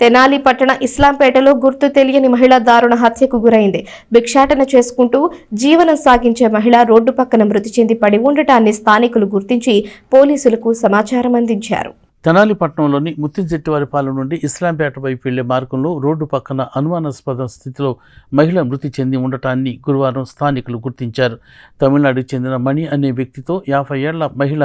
తెనాలి పట్టణ ఇస్లాంపేటలో గుర్తు తెలియని మహిళ దారుణ హత్యకు గురైంది. భిక్షాటన చేసుకుంటూ జీవనం సాగించే మహిళ రోడ్డు పక్కన మృతి చెంది పడి ఉండటాన్ని స్థానికులు గుర్తించి పోలీసులకు సమాచారం అందించారు. తెనాలి పట్టణంలోని ముత్తిజెట్టివారిపాలెం నుండి ఇస్లాంపేట వైపు వెళ్ళే మార్గంలో రోడ్డు పక్కన అనుమానాస్పద స్థితిలో మహిళ మృతి చెంది ఉండటాన్ని గురువారం స్థానికులు గుర్తించారు. తమిళనాడుకు చెందిన మణి అనే వ్యక్తితో యాభై ఏళ్ళ మహిళ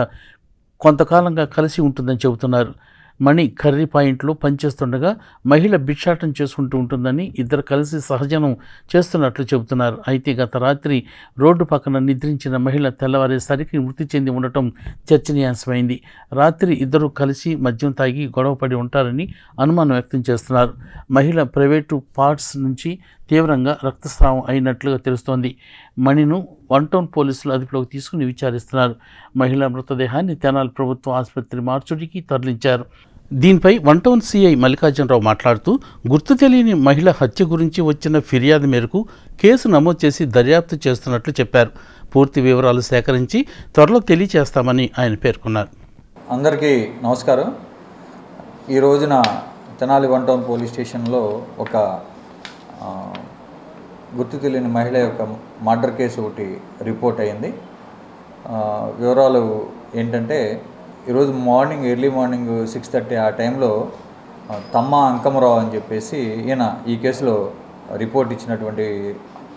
కొంతకాలంగా కలిసి ఉంటుందని చెబుతున్నారు. మణి కర్రీ పాయింట్లో పనిచేస్తుండగా మహిళ భిక్షాటం చేసుకుంటూ ఉంటుందని ఇద్దరు కలిసి సహజనం చేస్తున్నట్లు చెబుతున్నారు. అయితే గత రాత్రి రోడ్డు పక్కన నిద్రించిన మహిళ తెల్లవారేసరికి మృతి చెంది ఉండటం చర్చనీయాంశమైంది. రాత్రి ఇద్దరు కలిసి మద్యం తాగి గొడవపడి ఉంటారని అనుమానం వ్యక్తం చేస్తున్నారు. మహిళ ప్రైవేటు పార్ట్స్ నుంచి తీవ్రంగా రక్తస్రావం అయినట్లుగా తెలుస్తోంది. మణిను వన్ టౌన్ పోలీసులు అదుపులోకి తీసుకుని విచారిస్తున్నారు. మహిళ మృతదేహాన్ని తెనాలి ప్రభుత్వ ఆసుపత్రి మార్చుడికి తరలించారు. దీనిపై వన్ టౌన్ సిఐ మల్లికార్జునరావు మాట్లాడుతూ గుర్తు తెలియని మహిళ హత్య గురించి వచ్చిన ఫిర్యాదు మేరకు కేసు నమోదు చేసి దర్యాప్తు చేస్తున్నట్లు చెప్పారు. పూర్తి వివరాలు సేకరించి త్వరలో తెలియచేస్తామని ఆయన పేర్కొన్నారు. అందరికీ నమస్కారం. ఈ రోజున తెనాలి వన్ టౌన్ పోలీస్ స్టేషన్లో ఒక గుర్తు తెలియని మహిళ యొక్క మర్డర్ కేసు ఒకటి రిపోర్ట్ అయింది. వివరాలు ఏంటంటే ఈరోజు morning early morning six thirty ఆ టైంలో తమ్మ అంకమరావు అని చెప్పేసి ఈయన ఈ కేసులో రిపోర్ట్ ఇచ్చినటువంటి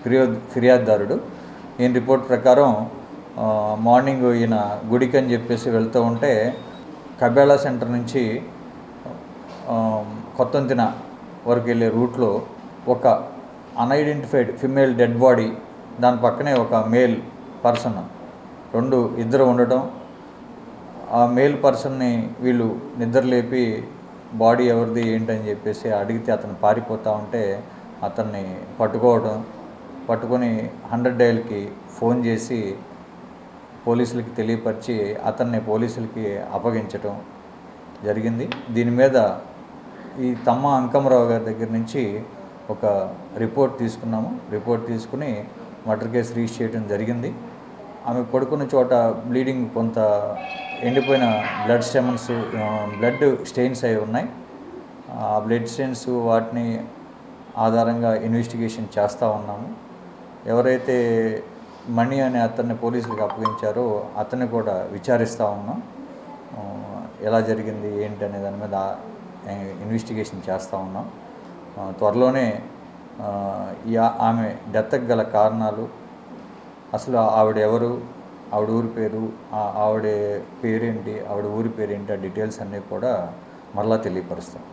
ఫిర్యాదు ఫిర్యాదుదారుడు. ఈయన రిపోర్ట్ ప్రకారం మార్నింగ్ ఈయన గుడికి అని చెప్పేసి వెళ్తూ ఉంటే కబేళా సెంటర్ నుంచి కొత్తంతిన వరకు వెళ్ళే రూట్లో ఒక అన్ఐడెంటిఫైడ్ ఫిమేల్ డెడ్ బాడీ దాని పక్కనే ఒక మేల్ పర్సన్ రెండు ఇద్దరు ఉండటం ఆ మేల్ పర్సన్ని వీళ్ళు నిద్రలేపి బాడీ ఎవరిది ఏంటని చెప్పేసి అడిగితే అతను పారిపోతూ ఉంటే అతన్ని పట్టుకోవడం పట్టుకొని హండ్రెడ్ డైల్కి ఫోన్ చేసి పోలీసులకి తెలియపరిచి అతన్ని పోలీసులకి అప్పగించటం జరిగింది. దీని మీద ఈ తమ్మ అంకమరావు గారి దగ్గర నుంచి ఒక రిపోర్ట్ తీసుకున్నాము. రిపోర్ట్ తీసుకుని మర్డర్ కేసు రీచ్ చేయడం జరిగింది. ఆమె పడుకున్న చోట బ్లీడింగ్ కొంత ఎండిపోయిన బ్లడ్ స్టెమన్స్ బ్లడ్ స్టెయిన్స్ అయి ఉన్నాయి. ఆ బ్లడ్ స్టెయిన్స్ వాటిని ఆధారంగా ఇన్వెస్టిగేషన్ చేస్తూ ఉన్నాము. ఎవరైతే మణి అనే అతన్ని పోలీసులకు అప్పగించారో అతన్ని కూడా విచారిస్తూ ఉన్నాం. ఎలా జరిగింది ఏంటి అనే దాని మీద ఇన్వెస్టిగేషన్ చేస్తూ ఉన్నాం. త్వరలోనే ఆమె డెత్కి గల కారణాలు అసలు ఆవిడ ఎవరు ఆవిడ ఊరి పేరు ఆవిడ పేరేంటి ఆవిడ ఊరి పేరేంటి ఆ డీటెయిల్స్ అన్నీ కూడా మరలా తెలియపరుస్తాం.